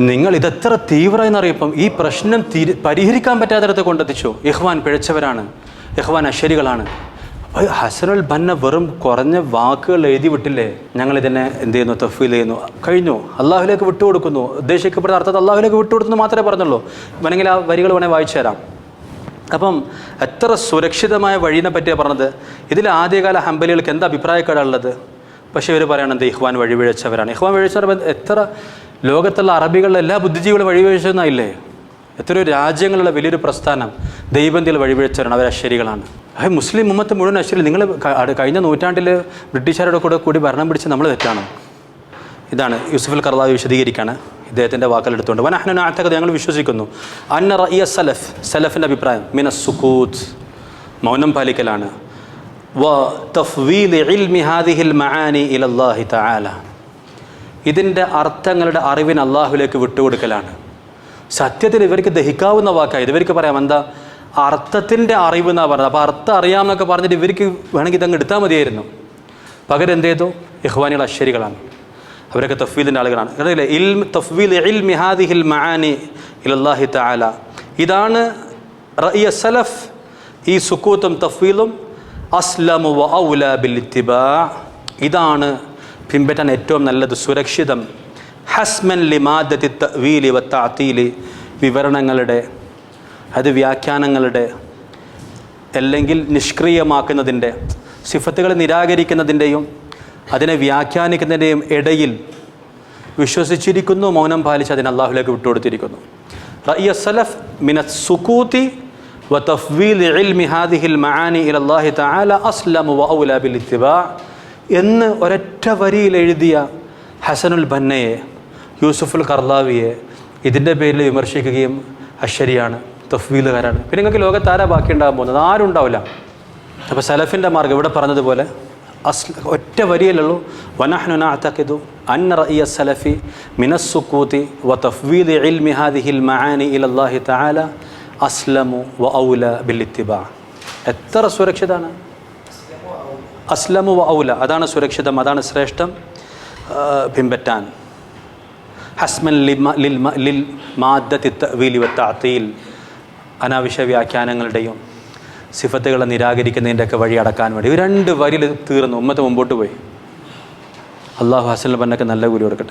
നിങ്ങൾ ഇതെത്ര തീവ്രമെന്നറിയപ്പം ഈ പ്രശ്നം തിരി പരിഹരിക്കാൻ പറ്റാത്തിടത്ത് കൊണ്ടെത്തിച്ചു. ഇഹ്വാൻ പിഴച്ചവരാണ്. ഇഹ്വാൻ അശ്വരികളാണ് അപ്പോൾ ഹസനുൽ ബന്ന വെറും കുറഞ്ഞ വാക്കുകൾ എഴുതി വിട്ടില്ലേ? ഞങ്ങൾ ഇതിനെ എന്ത് ചെയ്യുന്നു? തഫീൽ ചെയ്യുന്നു. കഴിഞ്ഞു. അള്ളാഹുലേക്ക് വിട്ടുകൊടുക്കുന്നു. ഉദ്ദേശിക്കപ്പെടുന്ന അർത്ഥത്തിൽ അള്ളാഹുലേക്ക് വിട്ടുകൊടുക്കുന്നു മാത്രമേ പറഞ്ഞുള്ളൂ. വേണമെങ്കിൽ ആ വരികൾ വേണേൽ വായിച്ചു തരാം. അപ്പം എത്ര സുരക്ഷിതമായ വഴിനെ പറ്റിയാണ് പറഞ്ഞത്? ഇതിൽ ആദ്യകാല ഹമ്പലികൾക്ക് എന്താ അഭിപ്രായക്കാരുള്ളത് പക്ഷേ ഇവർ പറയണത് ഇഹ്വാൻ വഴി വഴിവിഴച്ചവരാണ് ഇഹ്വാൻ വഴിവെച്ചവർ എത്ര ലോകത്തുള്ള അറബികളിലെ എല്ലാ ബുദ്ധിജീവികളും വഴിവിഴച്ചെന്നായില്ലേ എത്രയോ രാജ്യങ്ങളുള്ള വലിയൊരു പ്രസ്ഥാനം ദൈവന്തിയിൽ വഴിവഴിച്ചവരാണ് അവർ അശ്വരികളാണ് അത് മുസ്ലിം ഉമ്മത്ത് മുഴുവൻ അശ്വരി നിങ്ങൾ കഴിഞ്ഞ നൂറ്റാണ്ടിൽ ബ്രിട്ടീഷുകാരുടെ കൂടെ കൂടി ഭരണം പിടിച്ച് നമ്മൾ തെറ്റാണ്. ഇതാണ് യൂസുഫുൽ കർദാവ് വിശദീകരിക്കുകയാണ് ഇദ്ദേഹത്തിന്റെ വാക്കലെടുത്തുകൊണ്ട് വനഹ്നു നാത്തകത് ഞങ്ങൾ വിശ്വസിക്കുന്നു. അന്ന റയ്യ സലഫ് സലഫിന്റെ അഭിപ്രായം. മിന സുക്കൂത്ത് മൗനം പാലിക്കലാണ്. വ തഫ്വീൽ ഇൽമി ഹാദിഹിൽ മആനി ഇലല്ലാഹി തആല ഇതിന്റെ അർത്ഥങ്ങളുടെ അറിവിന് അള്ളാഹുലേക്ക് വിട്ടുകൊടുക്കലാണ്. സത്യത്തിൽ ഇവർക്ക് ദഹിക്കാവുന്ന വാക്കായത് ഇവർക്ക് പറയാം എന്താ? അർത്ഥത്തിന്റെ അറിവ് എന്നാണ് പറഞ്ഞത്. അപ്പോൾ അർത്ഥം അറിയാമെന്നൊക്കെ പറഞ്ഞിട്ട് ഇവർക്ക് വേണമെങ്കിൽ ഇതങ്ങ് എടുത്താൽ മതിയായിരുന്നു. പകരം എന്ത് ചെയ്തു? ഇഹ്വാനികൾ അശ്വരികളാണ് അവരൊക്കെ തഫ്വീലിന്റെ ആളുകളാണ്. അറിയില്ലേ? ഇൽ തഫ്വീൽ ഇൽ മിഹാദിഹിൽ മആനി ഇലല്ലാഹി താല ഇതാണ് സലഫ്. ഈ സുക്കൂത്തും തഫ്വീലും അസ്ലമു ഇതാണ് പിൻപറ്റാൻ ഏറ്റവും നല്ലത് സുരക്ഷിതം. ഹസ്മൻ ലിമാദത്തി വീലി വ തഅതീലി. വിവരണങ്ങളുടെ അത് വ്യാഖ്യാനങ്ങളുടെ അല്ലെങ്കിൽ നിഷ്ക്രിയമാക്കുന്നതിന്റെ സിഫത്തുകളെ നിരാകരിക്കുന്നതിന്റെയും അതിനെ വ്യാഖ്യാനിക്കുന്നതിന്റെയും ഇടയിൽ വിശ്വസിച്ചിരിക്കുന്നു മൗനം പാലിച്ച് അതിനെ അള്ളാഹുലേക്ക് വിട്ടുകൊടുത്തിരിക്കുന്നു. റയ്യസലഫ് സലഫ് മിന സുക്കൂത്തി വ തഫ്വീൽ ഇൽമി ഹാദിഹിൽ മആനി ഇലല്ലാഹി തആല അസ്ലമു വ ഔല ബിൽ ഇത്തിബാ. എന്ന് ഒരൊറ്റ വരിയിൽ എഴുതിയ ഹസനുൽ ബന്നയെ യൂസുഫുൽ കർലാവിയെ ഇതിന്റെ പേരിൽ വിമർശിക്കുകയും അശ്വരിയാണ് തഫ്വീലുകാരാണ്. പിന്നെ നിങ്ങൾക്ക് ലോകത്ത് ആരാ ബാക്കി ഉണ്ടാകാൻ പോകുന്നത്? ആരും ഉണ്ടാവില്ല. അപ്പോൾ സലഫിന്റെ മാർഗം ഇവിടെ പറഞ്ഞതുപോലെ അസ് ഒറ്റ വരിയിലുള്ളൂ വനഹ്നു നഅതഖിദു അന്ന റഇയ സലഫി മിനസ്സുക്കൂതി വ തഫ്വീദ് ഇൽമി ഹാദിഹിൽ മആനി അള്ളാഹി തആല അസ്ലമു വ ഔല ബില്ലിത്തിബ. എത്ര സുരക്ഷിതാണ്? അസ്ലമു വ ഔല അതാണ് സുരക്ഷിതം അതാണ് ശ്രേഷ്ഠം. പിൻപറ്റാൻ ഹസ്മൻ ലിൽ ലിൽ മാദ്ദത്തി തഅ്വീലി വ തഅതീൽ. അനാവശ്യ വ്യാഖ്യാനങ്ങളുടെയും സിഫത്തുകളെ നിരാകരിക്കുന്നതിന്റെയൊക്കെ വഴി അടക്കാൻ വേണ്ടി. രണ്ട് വരിയിൽ തീർന്നു ഉമ്മത്ത് മുമ്പോട്ട് പോയി. അള്ളാഹു ഹസൻ ബന്നൊക്കെ നല്ല കൂലി കൊടുക്കട്ടെ.